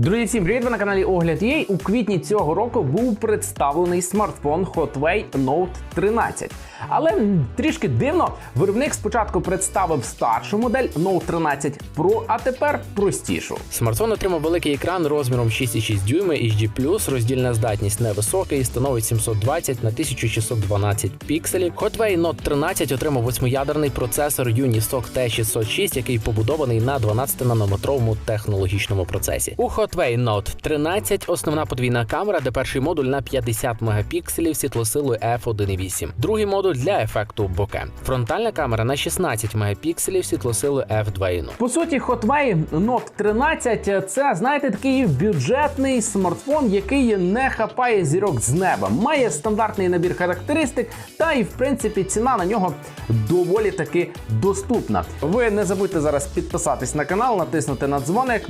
Друзі, всім привіт! Ви на каналі Огляд Єй. У квітні цього року був представлений смартфон Hotway Note 13. Але трішки дивно, виробник спочатку представив старшу модель Note 13 Pro, а тепер простішу. Смартфон отримав великий екран розміром 6,6 дюйми HD+, роздільна здатність невисока і становить 720 на 1612 пікселів. Hotway Note 13 отримав восьмиядерний процесор Unisoc T606, який побудований на 12-нанометровому технологічному процесі. У Hotway Note 13 основна подвійна камера, де перший модуль на 50 мегапікселів світлосилою f1.8, другий модуль для ефекту боке. Фронтальна камера на 16 мегапікселів світлосилою f2.0. По суті, Hotway Note 13 це, знаєте, такий бюджетний смартфон, який не хапає зірок з неба. Має стандартний набір характеристик, та і в принципі ціна на нього доволі таки доступна. Ви не забудьте зараз підписатись на канал, натиснути на дзвоник.